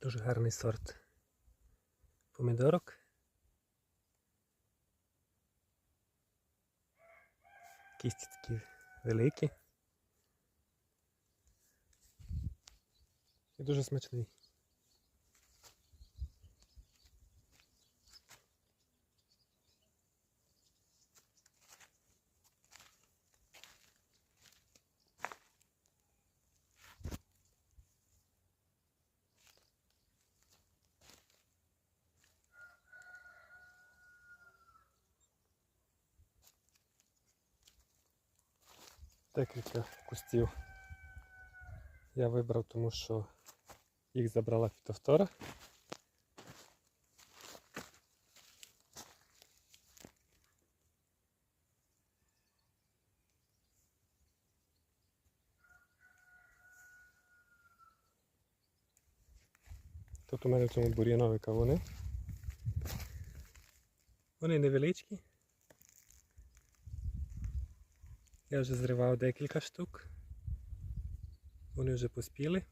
Дуже гарний сорт помідорок. Кісті такі великі. І дуже смачний. Декілька кустів я вибрав, тому що їх забрала фітофтора. Тут у мене в цьому бур'янові кавуни. Вони невеличкі. Я вже зривав декілька штук. Вони вже поспіли.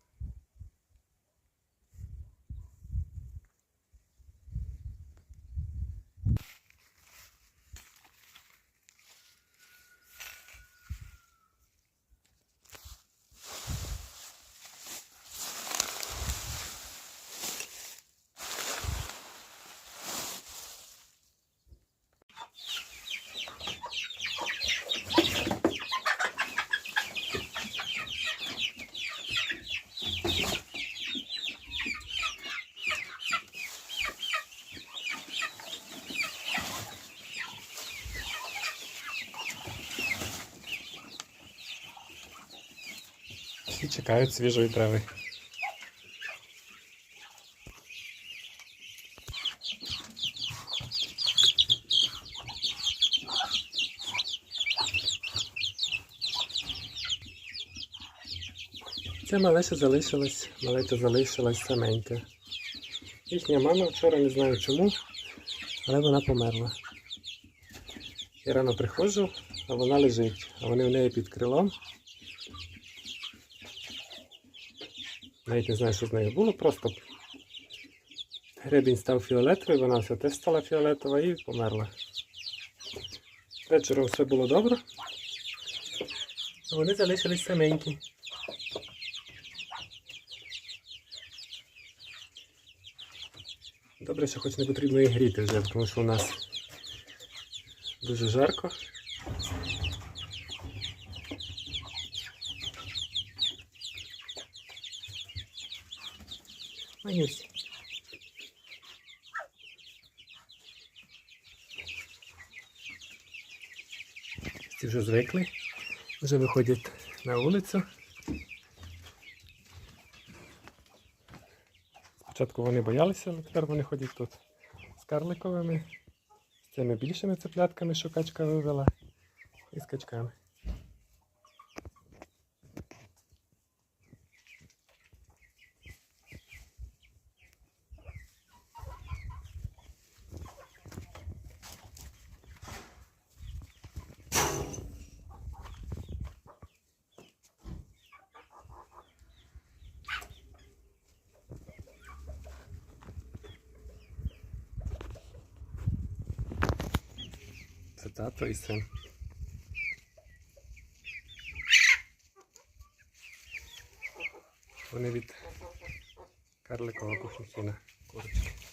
Всі чекають свіжої трави. Ця малеша залишилась, малеча залишилась саменька. Їхня мама вчора не знаю чому, але вона померла. Я рано приходжу, а вона лежить, а вони в неї під крилом. Навіть не знаю, що з нею було, просто гребінь став фіолетовий, вона все теж стала фіолетова і померла. Вечором все було добре. Вони залишились саменькі. Добре, що хоч не потрібно їх гріти вже, тому що у нас дуже жарко. Манюсь. Ці вже звикли, вже виходять на вулицю. Спочатку вони боялися, але тепер вони ходять тут з карликовими, з цими більшими цеплятками, що качка вивела, і з качками. tato i sen. Oni vidite. Karle kova kuhinjina kurčka.